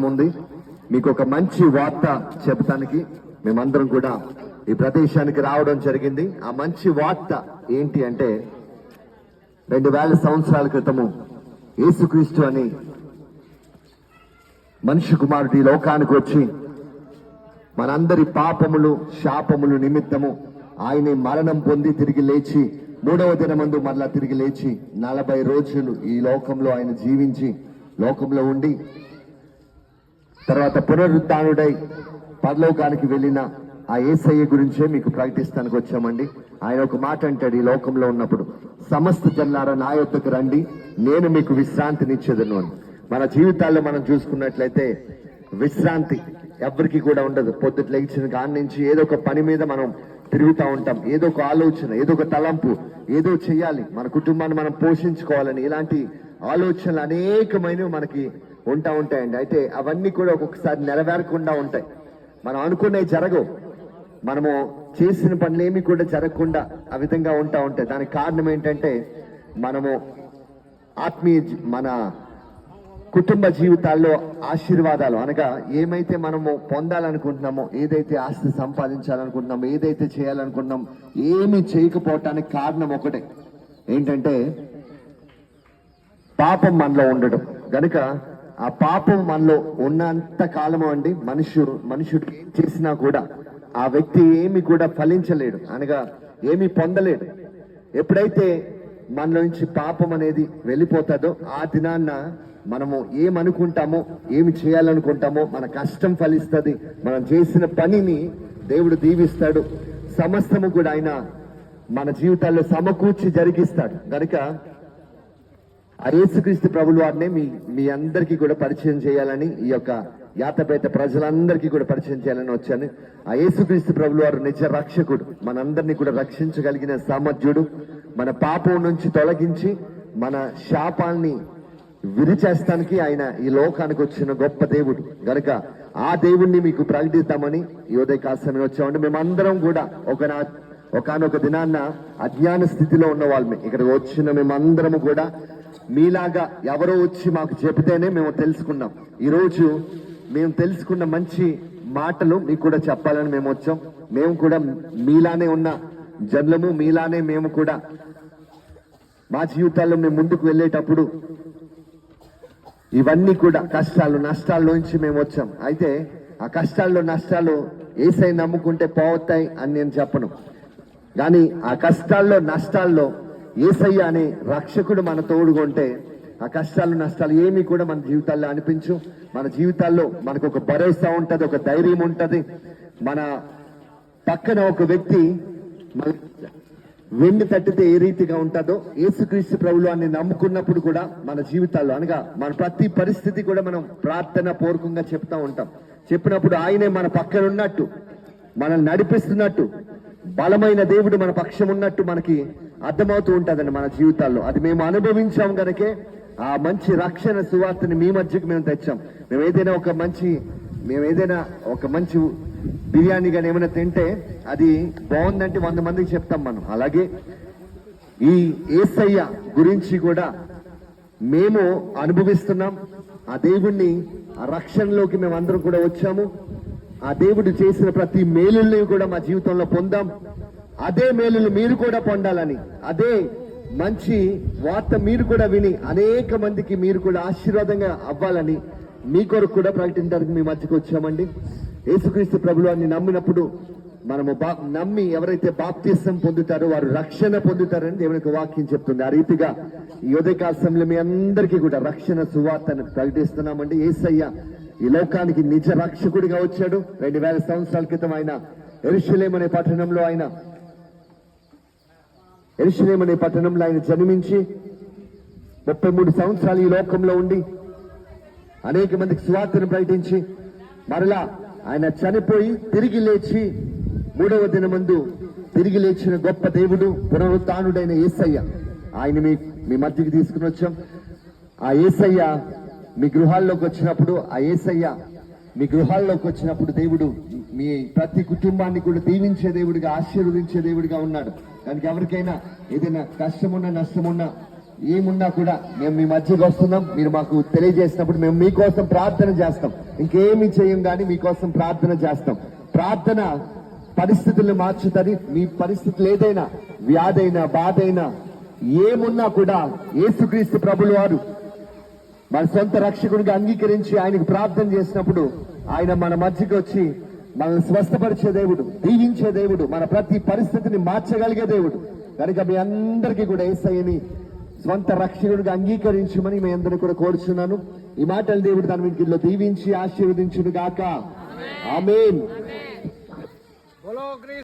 ఉంది మీకు ఒక మంచి వార్త చెబుతానికి మేమందరం కూడా ఈ ప్రదేశానికి రావడం జరిగింది. ఆ మంచి వార్త ఏంటి అంటే రెండు వేల సంవత్సరాల క్రితము యేసుక్రీస్తు అని మనిషి కుమారుడు ఈ లోకానికి వచ్చి మనందరి పాపములు శాపములు నిమిత్తము ఆయన మరణం పొంది తిరిగి లేచి మూడవ దినమందు మరలా తిరిగి లేచి నలభై రోజులు ఈ లోకంలో ఆయన జీవించి లోకంలో ఉండి తర్వాత పునరుద్ధానుడై పరలోకానికి వెళ్ళిన ఆ ఏసయ్య గురించే మీకు ప్రకటిస్తానికి వచ్చామండి. ఆయన ఒక మాట అంటాడు ఈ లోకంలో ఉన్నప్పుడు. సమస్త జన్నారా నా యొక్కకు రండి. నేను మీకు విశ్రాంతినిచ్చేదను అని. మన జీవితాల్లో మనం చూసుకున్నట్లయితే విశ్రాంతి ఎవరికి కూడా ఉండదు. పొద్దుట లేచిన కాడి నుంచి ఏదో ఒక పని మీద మనం తిరుగుతూ ఉంటాం. ఏదో ఒక ఆలోచన ఏదో ఒక తలంపు ఏదో చేయాలి మన కుటుంబాన్ని మనం పోషించుకోవాలని ఇలాంటి ఆలోచనలు అనేకమైనవి మనకి ఉంటా ఉంటాయండి. అయితే అవన్నీ కూడా ఒక్కొక్కసారి నెరవేరకుండా ఉంటాయి. మనం అనుకున్నవి జరగవు. మనము చేసిన పనులు ఏమి కూడా జరగకుండా ఆ విధంగా ఉంటా ఉంటాయి. దానికి కారణం ఏంటంటే మనము ఆత్మీయ మన కుటుంబ జీవితాల్లో ఆశీర్వాదాలు అనగా ఏమైతే మనము పొందాలనుకుంటున్నామో ఏదైతే ఆస్తి సంపాదించాలనుకుంటున్నామో ఏదైతే చేయాలనుకుంటున్నాం ఏమి చేయకపోవటానికి కారణం ఒకటే. ఏంటంటే పాపం మనలో ఉండడం. కనుక ఆ పాపం మనలో ఉన్నంత కాలము అండి. మనుషుడు మనుషుడు ఏం చేసినా కూడా ఆ వ్యక్తి ఏమి కూడా ఫలించలేడు. అనగా ఏమి పొందలేడు. ఎప్పుడైతే మనలో నుంచి పాపం అనేది వెళ్ళిపోతుందో ఆ దినాన్న మనము ఏమనుకుంటామో ఏమి చేయాలనుకుంటామో మన కష్టం ఫలిస్తుంది. మనం చేసిన పనిని దేవుడు దీవిస్తాడు. సమస్తము కూడా ఆయన మన జీవితాల్లో సమకూర్చి జరిగిస్తాడు. కనుక యేసుక్రీస్తు ప్రభులు వారిని మీ మీ అందరికీ కూడా పరిచయం చేయాలని ఈ యొక్క యాతపేట ప్రజలందరికీ కూడా పరిచయం చేయాలని వచ్చాను. ఆ యేసుక్రీస్తు ప్రభులు వారు నిజ రక్షకుడు. మనందరినీ కూడా రక్షించగలిగిన సామర్థ్యుడు. మన పాపం నుంచి తొలగించి మన శాపాల్ని విరిచేస్తానికి ఆయన ఈ లోకానికి వచ్చిన గొప్ప దేవుడు. గనుక ఆ దేవుణ్ణి మీకు ప్రకటిద్దామని ఈ ఉదయ కాసమని వచ్చామండి. మేమందరం కూడా ఒక నా ఒకనొక దినాన్న అజ్ఞాన స్థితిలో ఉన్న వాళ్ళమే. ఇక్కడ వచ్చిన మేమందరము కూడా మీలాగా ఎవరో వచ్చి మాకు చెబితేనే మేము తెలుసుకున్నాం. ఈరోజు మేము తెలుసుకున్న మంచి మాటలు మీకు కూడా చెప్పాలని మేము వచ్చాం. మేము కూడా మీలానే ఉన్న జన్లము మీలానే మేము కూడా మా జీవితాల్లో మేము ముందుకు వెళ్ళేటప్పుడు ఇవన్నీ కూడా కష్టాలు నష్టాల్లోంచి మేము వచ్చాం. అయితే ఆ కష్టాల్లో నష్టాలు ఏసై నమ్ముకుంటే పోతాయి అని నేను చెప్పను. కానీ ఆ కష్టాల్లో నష్టాల్లో ఏసయ్య అనే రక్షకుడు మన తోడుకుంటే ఆ కష్టాలు నష్టాలు ఏమీ కూడా మన జీవితాల్లో అనిపించు మన జీవితాల్లో మనకు ఒక భరోసా ఉంటుంది ఒక ధైర్యం ఉంటుంది. మన పక్కన ఒక వ్యక్తి మన వెండి తట్టితే ఏ రీతిగా ఉంటుందో యేసుక్రీస్తు ప్రభులు అని నమ్ముకున్నప్పుడు కూడా మన జీవితాల్లో అనగా మన ప్రతి పరిస్థితి కూడా మనం ప్రార్థన పూర్వకంగా చెప్తా ఉంటాం. చెప్పినప్పుడు ఆయనే మన పక్కన ఉన్నట్టు మనల్ని నడిపిస్తున్నట్టు బలమైన దేవుడు మన పక్షం ఉన్నట్టు మనకి అర్థమవుతూ ఉంటుందండి మన జీవితాల్లో. అది మేము అనుభవించాం కనుకే ఆ మంచి రక్షణ సువార్తని మీ మధ్యకి మేము తెచ్చాం. మేము ఏదైనా ఒక మంచి మేము ఏదైనా ఒక మంచి బిర్యానీ కానీ ఏమైనా తింటే అది బాగుందంటే వంద మందికి చెప్తాం మనం. అలాగే ఈ ఏసయ్య గురించి కూడా మేము అనుభవిస్తున్నాం. ఆ దేవుణ్ణి ఆ రక్షణలోకి మేము అందరం కూడా వచ్చాము. ఆ దేవుడు చేసిన ప్రతి మేలుల్ని కూడా మా జీవితంలో పొందాం. అదే మేలులు మీరు కూడా పొందాలని అదే మంచి వార్త మీరు కూడా విని అనేక మందికి మీరు కూడా ఆశీర్వాదంగా అవ్వాలని మీ కొరకు కూడా ప్రకటించడానికి మీ మధ్యకు వచ్చామండి. యేసుక్రీస్తు ప్రభులు అన్ని నమ్మినప్పుడు మనము బా నమ్మి ఎవరైతే బాప్తీసం పొందుతారో వారు రక్షణ పొందుతారని దేవునికి వాక్యం చెప్తుంది. ఆ రీతిగా ఈ ఉదయకాశంలో మీ అందరికీ కూడా రక్షణ సువార్తను ప్రకటిస్తున్నామండి. ఏసయ్య ఈ లోకానికి నిజ రక్షకుడిగా వచ్చాడు. రెండు వేల సంవత్సరాల క్రితం ఆయన ఎరుషలేం అనే పట్టణంలో ఆయన ఎరుషలేం అనే పట్టణంలో ఆయన జన్మించి ముప్పై మూడు సంవత్సరాలు ఈ లోకంలో ఉండి అనేక మందికి సువార్తను ప్రకటించి మరలా ఆయన చనిపోయి తిరిగి లేచి మూడవ దినమందు తిరిగి లేచిన గొప్ప దేవుడు పునరుత్డైన ఏసయ్య. ఆయన మీ మీ మధ్యకి తీసుకుని వచ్చాం. ఆ ఏసయ్య మీ గృహాల్లోకి వచ్చినప్పుడు ఆ ఏసయ్య మీ గృహాల్లోకి వచ్చినప్పుడు దేవుడు మీ ప్రతి కుటుంబాన్ని కూడా దీవించే దేవుడిగా ఆశీర్వదించే దేవుడిగా ఉన్నాడు. దానికి ఎవరికైనా ఏదైనా కష్టమున్నా నష్టమున్నా ఏమున్నా కూడా మేము మీ మధ్యకి వస్తున్నాం. మీరు మాకు తెలియజేసినప్పుడు మేము మీకోసం ప్రార్థన చేస్తాం. ఇంకేమి చేయం కానీ మీకోసం ప్రార్థన చేస్తాం. ప్రార్థన పరిస్థితులను మార్చుతుంది. మీ పరిస్థితులు ఏదైనా వ్యాధైనా బాధైనా ఏమున్నా కూడా ఏసుక్రీస్తు ప్రభులు వారు మన సొంత రక్షకుడికి అంగీకరించి ఆయనకు ప్రార్థన చేసినప్పుడు ఆయన మన మధ్యకి వచ్చి మనల్ని స్వస్థపరిచే దేవుడు దీవించే దేవుడు మన ప్రతి పరిస్థితిని మార్చగలిగే దేవుడు. కనుక మీ అందరికీ కూడా ఏసయ్యని స్వంత రక్షకుడిగా అంగీకరించమని మీ అందరినీ కూడా కోరుచున్నాను. ఈ మాటలు దేవుడు దాని వీటిలో దీవించి ఆశీర్వదించును గాక ఆమెన్.